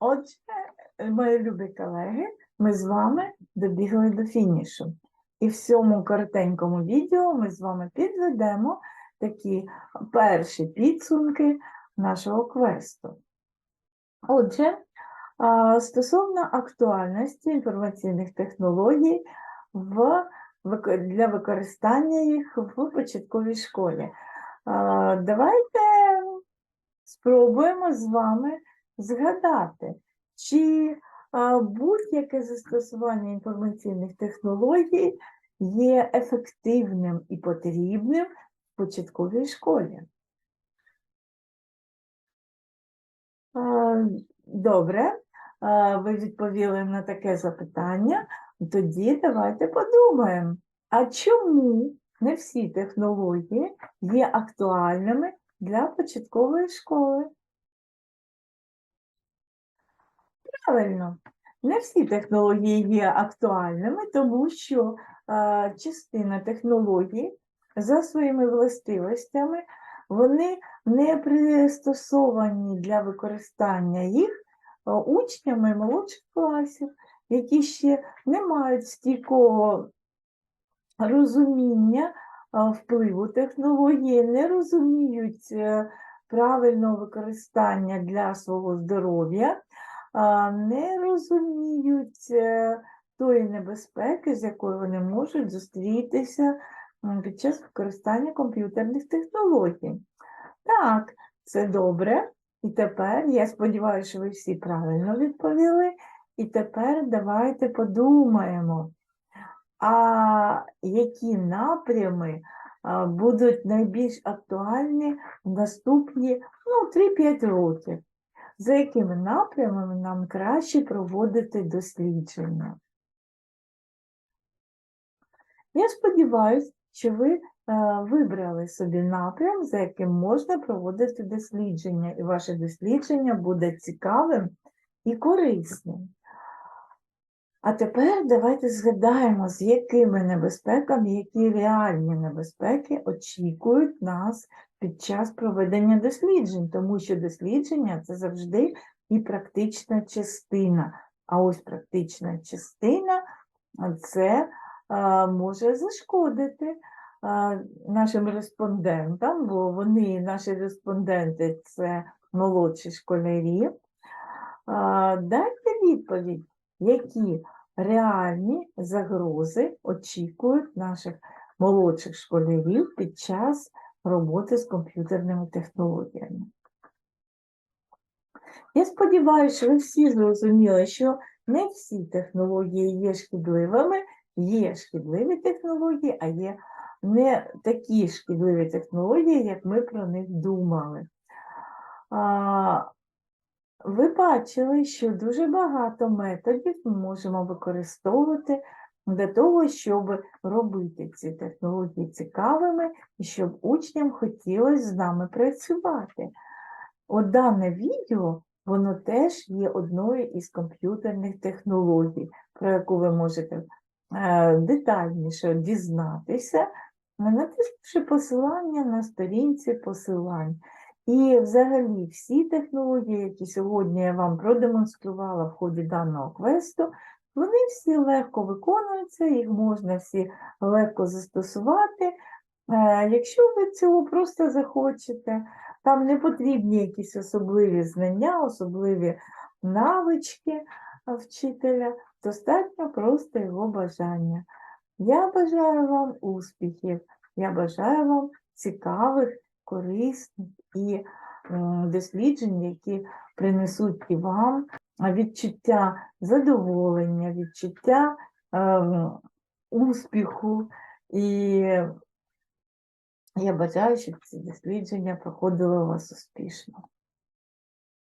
Отже, мої любі колеги, ми з вами добігли до фінішу. І в цьому коротенькому відео ми з вами підведемо такі перші підсумки нашого квесту. Отже, стосовно актуальності інформаційних технологій в, для використання їх в початковій школі. Давайте спробуємо з вами згадати, чи будь-яке застосування інформаційних технологій є ефективним і потрібним в початковій школі. Добре, ви відповіли на таке запитання. Тоді давайте подумаємо, а чому не всі технології є актуальними для початкової школи? Правильно, не всі технології є актуальними, тому що а, частина технологій за своїми властивостями вони не пристосовані для використання їх учнями молодших класів, які ще не мають стійкого розуміння а, впливу технології, не розуміють е, правильного використання для свого здоров'я, не розуміють е, тої небезпеки, з якою вони можуть зустрітися під час використання комп'ютерних технологій. Так, це добре. І тепер я сподіваюся, що ви всі правильно відповіли. І тепер давайте подумаємо, а які напрями будуть найбільш актуальні в наступні ну, 3-5 років? За якими напрямами нам краще проводити дослідження? Я сподіваюся, що ви е, вибрали собі напрям, за яким можна проводити дослідження, і ваше дослідження буде цікавим і корисним. А тепер давайте згадаємо, з якими небезпеками, які реальні небезпеки очікують нас під час проведення досліджень, тому що дослідження це завжди і практична частина. А ось практична частина це а, може зашкодити а, нашим респондентам, бо вони, наші респонденти, це молодші школярі. А, Дайте відповідь, які реальні загрози очікують наших молодших школярів під час роботи з комп'ютерними технологіями. Я сподіваюся, що ви всі зрозуміли, що не всі технології є шкідливими, є шкідливі технології, а є не такі шкідливі технології, як ми про них думали. Ви бачили, що дуже багато методів ми можемо використовувати для того, щоб робити ці технології цікавими і щоб учням хотілося з нами працювати. От дане відео, воно теж є одною із комп'ютерних технологій, про яку ви можете е, детальніше дізнатися, натиснувши посилання на сторінці посилань. І взагалі всі технології, які сьогодні я вам продемонструвала в ході даного квесту, вони всі легко виконуються, їх можна всі легко застосувати. Е, Якщо ви цього просто захочете, там не потрібні якісь особливі знання, особливі навички вчителя, достатньо просто його бажання. Я бажаю вам успіхів, я бажаю вам цікавих, корисних і дослідження, досліджень, які принесуть і вам відчуття задоволення, відчуття ем, успіху. І я бажаю, щоб ці дослідження проходили у вас успішно.